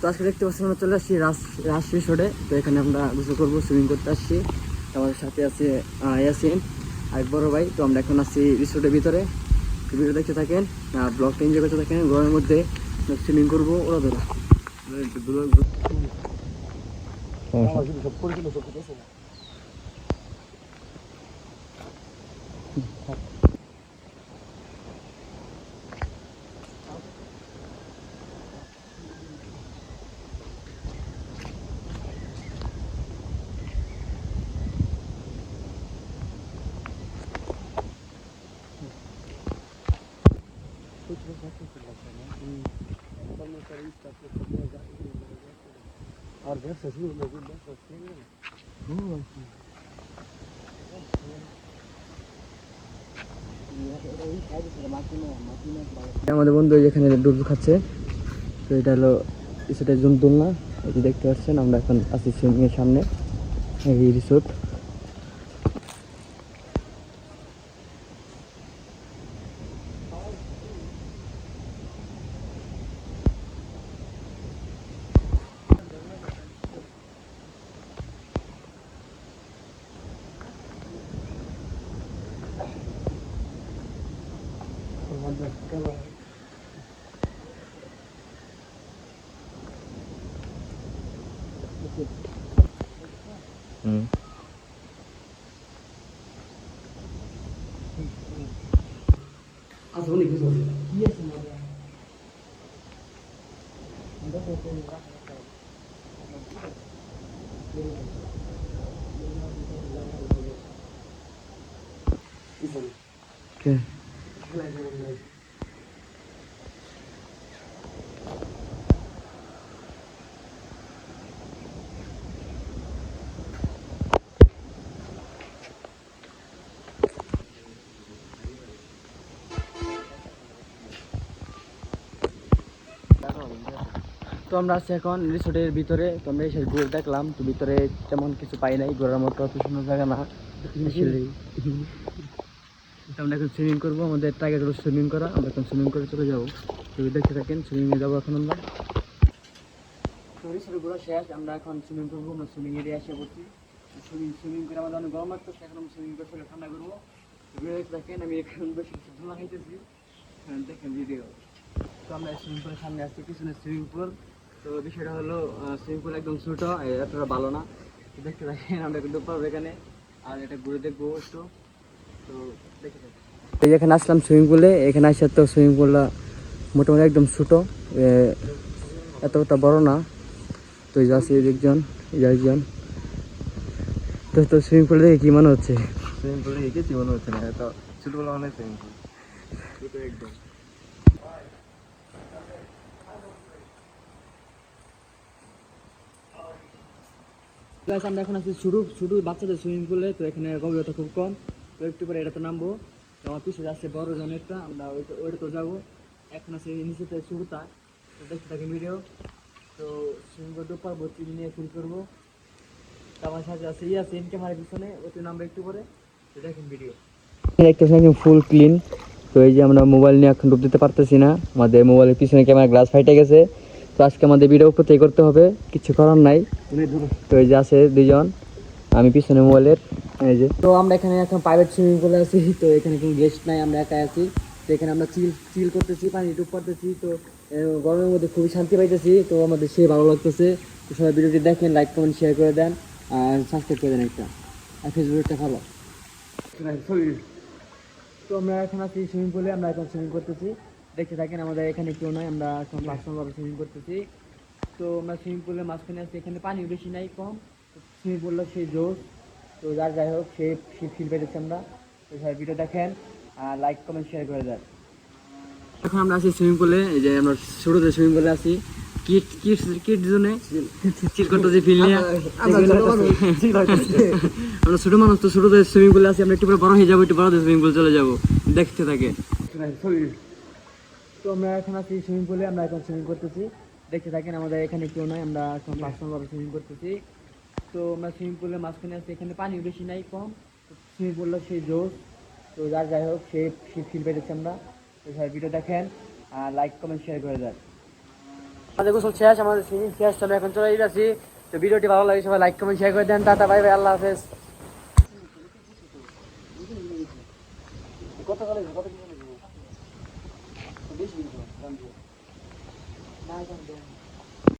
তো আজকে দেখতে পাচ্ছি আমরা চলে আসছি রাস রাস রিসোর্টে তো এখানে আমরা সুইমিং করতে আসছি। আমাদের সাথে আছে আর বড় ভাই। তো আমরা এখন আসছি রিসোর্টের ভিতরে। ভিডিও দেখতে থাকেন ব্লগটা এনজয় করতে থাকেন। গরমের মধ্যে সুইমিং করব, ওরা ধরা। और घर ससुर लोग बस सस्ते हैं আমাদের বন্ধু যেখানে ডুব খাচ্ছে তো এটা হলো সেটা জুম দোলনা এই যে দেখতে পাচ্ছেন আমরা এখন আছি সুইমিং এর সামনে এই রিসোর্ট 嗯。啊，什么你不说的？对。তো আমরা আছি এখন রিসোর্টের ভিতরে তো আমরা এসে ঘুরে দেখলাম তো ভিতরে তেমন কিছু পাই নাই ঘোরার মতো অত সুন্দর জায়গা না। তো আমরা এখন সুইমিং করব আমাদের টার্গেট হলো সুইমিং করা আমরা এখন সুইমিং করে চলে যাব। তো দেখতে থাকেন সুইমিংয়ে যাব এখন আমরা। রিসোর্টে ঘোরা শেষ আমরা এখন সুইমিং করব আমরা সুইমিং এরিয়া এসে পড়ছি। সুইমিং সুইমিং করে আমাদের অনেক গরম লাগতো এখন আমরা সুইমিং করে ঠান্ডা করব। ভিডিও আমি এখন হ্যাঁ, দেখেন ভিডিও তো আমরা সুইমিং পুলের সামনে আসছি পিছনে সুইমিং পুল তো বিষয়টা হলো সুইমিং পুল একদম ছোট এতটা ভালো না। তো দেখতে থাকেন আমরা কিন্তু পাবো এখানে। আর এটা ঘুরে দেখব একটু তো দেখে থাকি এই যেখানে আসলাম সুইমিং পুলে এখানে আসার তো সুইমিং পুলটা মোটামুটি একদম ছোট এতটা বড় না। তো এই যে একজন একজন তো তো সুইমিং পুল দেখে কি মনে হচ্ছে? সুইমিং পুলে এঁকেছি মনে হচ্ছে না? তো ছোটবেলা অনেক সুইমিং পুল একদম। প্লাস আমরা এখন আছি শুরু শুরু বাচ্চাদের সুইমিং পুলে তো এখানে গভীরতা খুব কম। তো একটু পরে এটা তো নামবো। তো আমার পিছনে আসছে বড় জনেরটা আমরা ওইটা ওইটা তো যাব। এখন আছে নিচেতে শুরুটা। তো দেখতে থাকি ভিডিও তো সুইমিং করতে পারব চিনি নিয়ে শুরু করব। আমার সাথে আছে ইয়ে আছে ইন ক্যামেরার পিছনে। ওতে নামবো একটু পরে। তো দেখেন ভিডিও দেখতেছেন ফুল ক্লিন তো এই যে আমরা মোবাইল নিয়ে এখন ডুব দিতে পারতেছি না। আমাদের মোবাইলের পিছনে ক্যামেরা গ্লাস ফাইটে গেছে। তো আজকে আমাদের ভিডিও প্রতি করতে হবে কিছু করার নাই। তো এই যে আছে দুইজন আমি পিছনে মোবাইলের এই যে। তো আমরা এখানে এখন প্রাইভেট সুইমিং পুলে আছি তো এখানে কোনো গেস্ট নাই আমরা একাই আছি। তো এখানে আমরা চিল চিল করতেছি পানি ডুব করতেছি তো গরমের মধ্যে খুবই শান্তি পাইতেছি তো আমাদের সে ভালো লাগতেছে। তো সবাই ভিডিওটি দেখেন লাইক কমেন্ট শেয়ার করে দেন আর সাবস্ক্রাইব করে দেন একটা। আর ফেসবুকটা ভালো তো আমরা এখন আছি সুইমিং পুলে আমরা এখন সুইমিং করতেছি। দেখতে থাকেন আমাদের এখানে কেউ নাই আমরা এখন পার্সোনালভাবে সুইমিং করতেছি। তো আমরা সুইমিং পুলের মাঝখানে আছি এখানে পানি বেশি নাই কম। সুইমিং পুলটা সেই জোশ। তো যার যাই হোক সে ফিল পেতেছি আমরা। তো সবাই ভিডিও দেখেন আর লাইক কমেন্ট শেয়ার করে দেন। এখন আমরা আছি সুইমিং পুলে এই যে আমরা ছোটদের সুইমিং পুলে আছি। কিট কিট কিট জোনে চিল করতেছি ফিল নিয়ে। আমরা ছোট মানুষ তো ছোটদের সুইমিং পুলে আছি আমরা একটু পরে বড় হয়ে যাব একটু বড়দের সুইমিং পুল চলে যাব। দেখতে থাকে। তো আমরা এখন আছি সুইমিং পুলে, আমরা এখন সুইমিং করতেছি। দেখতে থাকেন, আমাদের এখানে কেউ নাই, আমরা এখন পার্সোনালভাবে সুইমিং করতেছি। তো আমরা সুইমিং পুলের মাঝখানে আছি, এখানে পানি বেশি নাই, কম। সুইমিং পুলটা সেই জোশ। তো যার যাই হোক, সে ফিল পেতেছি আমরা। তো সবাই ভিডিও দেখেন আর লাইক কমেন্ট শেয়ার করে দেন। আমাদের গোসল শেষ, আমাদের সুইমিং শেষ আমরা এখন চলে যাচ্ছি। তো ভিডিওটি ভালো লাগে, সবাই লাইক কমেন্ট শেয়ার করে দেন। টাটা বাই বাই আল্লাহ হাফেজ। কত কলে কত কি বেশি না